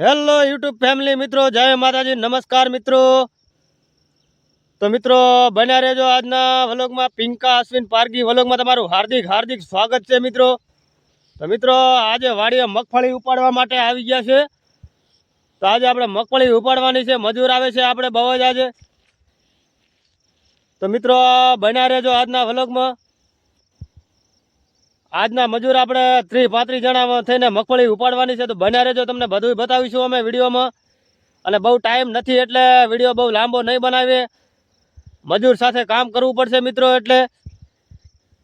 Hello YouTube family મિત્રો, જય માતાજી, નમસ્કાર મિત્રો. તો મિત્રો, બન્યા રહેજો આજના વલોગમાં પિંકા, અશ્વિન, પારગી વલોગમાં તમારું હાર્દિક હાર્દિક સ્વાગત છે મિત્રો. તો મિત્રો, આજે વાડીએ મગફળી ઉપાડવા માટે આવી ગયા છે. તો આજે આપણે મગફળી ઉપાડવાની છે, મજૂર આવે છે આપણે બહુ જ આજે. તો મિત્રો, બન્યા રહેજો આજના વલોગમાં. આજના મજૂર આપણે ત્રીસ પાંત્રીસ જણા થઈને મગફળી ઉપાડવાની છે, તો બન્યા રહેજો. તમને બધું બતાવીશું અમે વિડીયોમાં. અને બહુ ટાઈમ નથી એટલે વીડિયો બહુ લાંબો નહીં બનાવીએ. મજૂર સાથે કામ કરવું પડશે મિત્રો એટલે.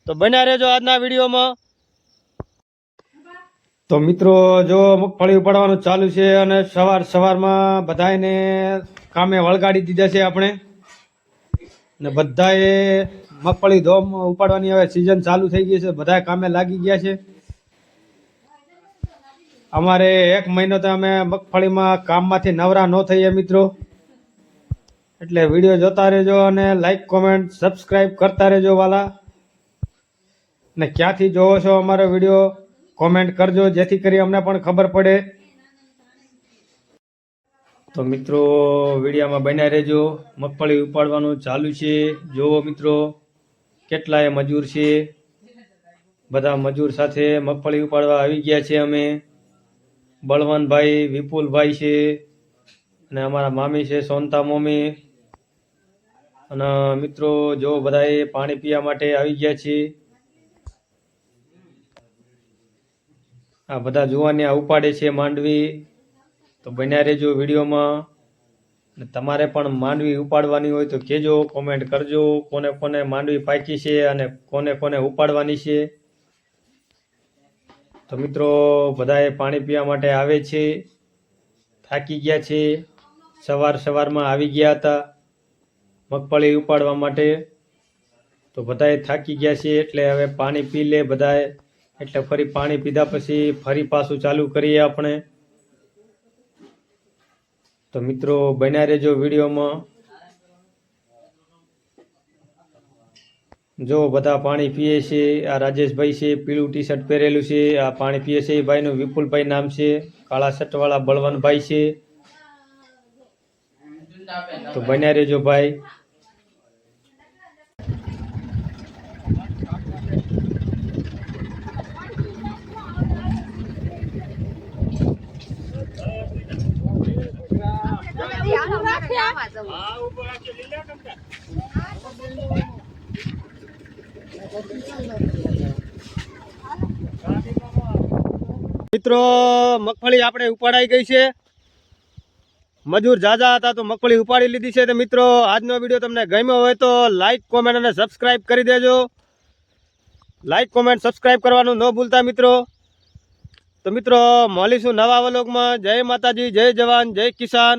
તો બન્યા રહેજો આજના વિડીયોમાં. તો મિત્રો, જો મગફળી ઉપાડવાનું ચાલુ છે અને સવાર સવારમાં બધાને કામે વળગાડી દીધા છે આપણે. ને બધાએ મગફળી ધોમ ઉપાડવાની હવે સિઝન ચાલુ થઈ ગઈ છે. બધા કામે લાગી ગયા છે. અમારે એક મહિનો તો અમે મગફળીમાં કામમાંથી નવરા ન થઈએ મિત્રો. એટલે વીડિયો જોતા રહેજો અને લાઈક કોમેન્ટ સબસ્ક્રાઈબ કરતા રહેજો વાલા. ને ક્યાંથી જોવો છો અમારો વીડિયો કોમેન્ટ કરજો. જેથી કરી અમને પણ ખબર પડે. તો મિત્રો, વિડીયામાં બન્યા રહેજો. મગફળી ઉપાડવાનું ચાલુ છે. જુઓ મિત્રો, કેટલાય મજૂર છે. બધા મજૂર સાથે મગફળી ઉપાડવા આવી ગયા છે અમે. બળવંતભાઈ, વિપુલભાઈ છે. અને અમારા મામી છે, સોનતા મમ્મી અને મિત્રો, જો બધાએ પાણી પીવા માટે આવી ગયા છે. આ બધા જોવાની આ ઉપાડે છે માંડવી. તો બન્યા રહેજો વિડીયોમાં. તમારે પણ માંડવી ઉપાડવાની હોય તો કહેજો કોમેન્ટ કરજો, કોને કોને માંડવી પાકી છે અને કોને કોને ઉપાડવાની છે. તો મિત્રો, બધાએ પાણી પીવા માટે આવે છે, થાકી ગયા છે, સવાર સવારમાં આવી ગયા હતા મગફળી ઉપાડવા માટે. તો બધાએ થાકી ગયા છે એટલે હવે પાણી પી લે બધાએ. એટલે ફરી પાણી પીધા પછી ફરી પાછું ચાલુ કરીએ આપણે. તો મિત્રો, બન્યા રહેજો વિડીયોમાં. જો બધા પાણી પીએ છે, આ રાજેશભાઈ છે, પીળું ટી શર્ટ પહેરેલું છે, આ પાણી પીએ છે, એ ભાઈનું વિપુલભાઈ નામ છે, કાળા શર્ટવાળા બળવંતભાઈ છે. તો બન્યા રહેજો ભાઈ. મિત્રો, મગફળી આપણે ઉપાડાઈ ગઈ છે. મજૂર જાજા હતા તો મગફળી ઉપાડી લીધી છે. તો મિત્રો, આજનો વીડિયો તમને ગમ્યો હોય તો લાઈક કોમેન્ટ અને સબસ્ક્રાઈબ કરી દેજો. લાઈક કોમેન્ટ સબસ્ક્રાઈબ કરવાનું ન ભૂલતા મિત્રો. તો મિત્રો, મળીશું નવા અવલોકમાં જય માતાજી, જય જવાન, જય કિસાન.